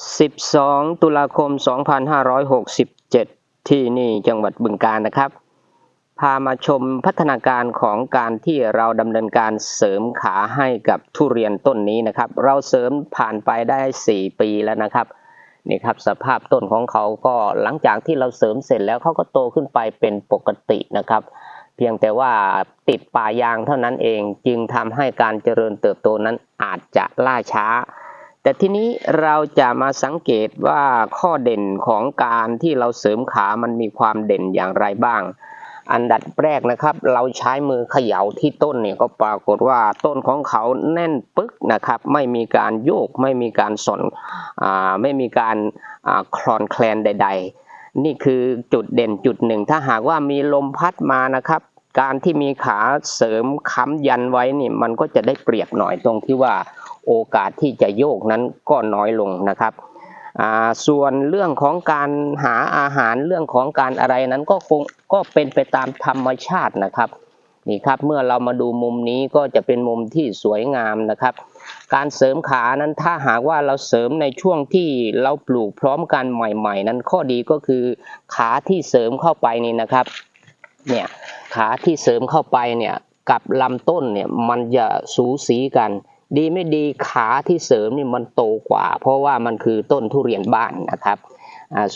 12 ตุลาคม 2567 ที่นี่จังหวัดบึงกาฬนะครับ พามาชมพัฒนาการของการที่เราดำเนินการเสริมขาให้กับทุเรียนต้นนี้นะครับ เราเสริมผ่านไปได้ 4 ปีแล้วนะครับนี่ครับสภาพต้นของเขาก็หลังจากที่เราเสริมเสร็จแล้วเขาก็โตขึ้นไปเป็นปกตินะครับ เพียงแต่ว่าติดป่ายางเท่านั้นเองจึงทำให้การเจริญเติบโตนั้นอาจจะล่าช้า แต่ทีนี้เราจะมาสังเกตว่าข้อเด่นของการที่เราเสริมขามันมีความเด่นอย่างไรบ้าง อันดับแรกนะครับ เราใช้มือเขย่าที่ต้นเนี่ยก็ปรากฏว่าต้นของเขาแน่นปึ๊กนะครับ ไม่มีการโยก ไม่มีการสนอ่าไม่มีการอ่าคลอนแคลนใด ๆ นี่คือจุดเด่นจุดหนึ่ง ถ้าหากว่ามีลมพัดมานะครับ การที่มีขาเสริมค้ำยันไว้นี่มันก็จะได้เปรียบหน่อยตรงที่ว่า โอกาสที่จะโยกนั้นก็น้อยลงนะครับส่วนเรื่องของการหาอาหารเรื่องของการอะไรนั้นก็คงก็เป็นไปตามธรรมชาตินะครับนี่ครับเมื่อเรามาดูมุมนี้ก็จะเป็นมุมที่สวยงามนะครับ การเสริมขานั้นถ้าหากว่าเราเสริมในช่วงที่เราปลูกพร้อมกันใหม่ ๆ นั้นข้อดีก็คือขาที่เสริมเข้าไปนี่นะครับเนี่ยขาที่เสริมเข้าไปเนี่ยกับลำต้นเนี่ยมันจะสูสีกัน ดีไม่ดีขาที่เสริมนี่มันโตกว่า เพราะว่ามันคือต้นทุเรียนบ้านนะครับ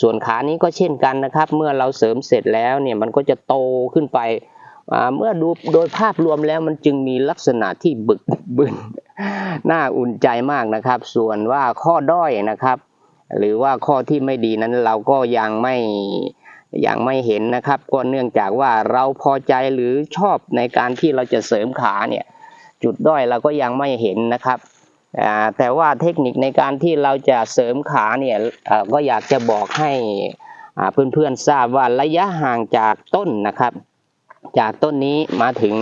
ส่วนขานี้ก็เช่นกันนะครับ เมื่อเราเสริมเสร็จแล้วเนี่ยมันก็จะโตขึ้นไปเมื่อดูโดยภาพรวมแล้วมันจึงมีลักษณะที่บึกบึนน่าอุ่นใจมากนะครับ ส่วนว่าข้อด้อยนะครับ หรือว่าข้อที่ไม่ดีนั้นเราก็ยังไม่ยังไม่เห็นนะครับ ก็เนื่องจากว่าเราพอใจหรือชอบในการที่เราจะเสริมขาเนี่ย จุดด้อยเราก็ยังไม่เห็นนะครับแต่ว่าเทคนิคในการที่เราจะเสริมขาเนี่ยก็อยากจะบอกให้เพื่อนๆทราบว่าระยะห่างจากต้นนะครับ จากต้นนี้มาถึง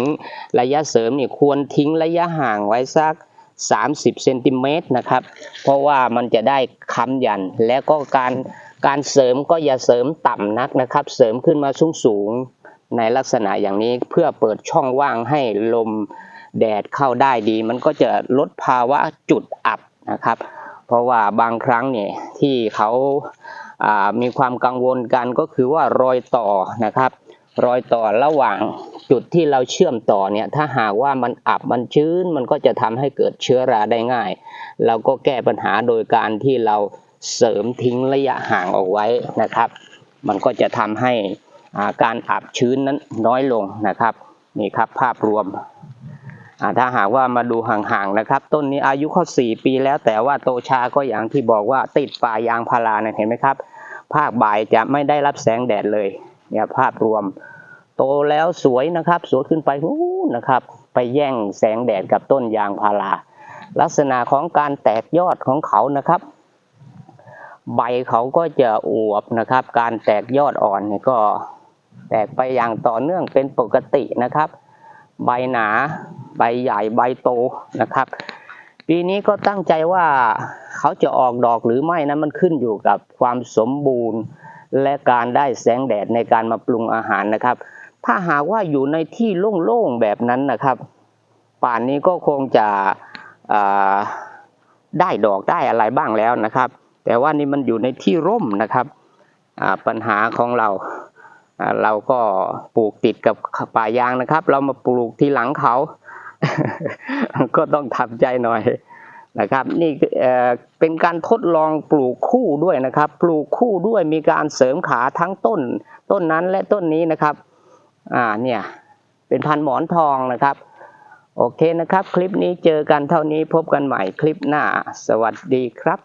ระยะเสริมเนี่ยควรทิ้งระยะห่างไว้สัก 30เซนติเมตรนะครับ เพราะว่ามันจะได้ค้ำยันและก็การการเสริมก็อย่าเสริมต่ำนักนะครับ เสริมขึ้นมาสูงสูงๆในลักษณะอย่างนี้เพื่อเปิดช่องว่างให้ลม แดดเข้าได้ดี มันก็จะลดภาวะจุดอับนะครับ เพราะว่าบางครั้งเนี่ยที่เขาามีความกังวลกันก็คือว่ารอยต่อนะครับ รอยต่อระหว่างจุดที่เราเชื่อมต่อเนี่ยถ้าหากว่ามันอับมันชื้น มันก็จะทำให้เกิดเชื้อราได้ง่าย เราก็แก้ปัญหาโดยการที่เราเสริมทิ้งระยะห่างออกไว้นะครับ มันก็จะทำให้การอับชื้นนั้นน้อยลงนะครับนี่ครับภาพรวม ถ้าหากว่ามาดูห่างๆนะครับ ต้นนี้อายุเขา4ปีแล้ว แต่ว่าโตชาก็อย่างที่บอกว่าติดป่ายางพาราเนี่ยเห็นไหมครับ ภาคบ่ายจะไม่ได้รับแสงแดดเลยเนี่ยภาพรวม โตแล้วสวยนะครับ สวยขึ้นไปนู้นนะครับ ไปแย่งแสงแดดกับต้นยางพาราลักษณะของการแตกยอดของเขานะครับ ใบเขาก็จะอวบนะครับ การแตกยอดอ่อนเนี่ยก็แตกไปอย่างต่อเนื่องเป็นปกตินะครับ ใบหนา ใบใหญ่ใบโตนะครับ ปีนี้ก็ตั้งใจว่าเขาจะออกดอกหรือไม่นะมันขึ้นอยู่กับความสมบูรณ์และการได้แสงแดดในการมาปรุงอาหารนะครับ ถ้าหากว่าอยู่ในที่โล่งๆแบบนั้นนะครับ ป่านนี้ก็คงจะได้ดอกได้อะไรบ้างแล้วนะครับ แต่ว่านี่มันอยู่ในที่ร่มนะครับปัญหาของเราอ่าเราก็ปลูกติดกับป่ายางนะครับ เรามาปลูกที่หลังเขา ก็ต้องทำใจหน่อยนะครับ นี่เอ่อเป็นการทดลองปลูกคู่ด้วยนะครับ ปลูกคู่ด้วยมีการเสริมขาทั้งต้น ต้นนั้นและต้นนี้นะครับ อ่าเนี่ยเป็นพันธุ์หมอนทองนะครับ โอเคนะครับ คลิปนี้เจอกันเท่านี้พบกันใหม่คลิปหน้า สวัสดีครับ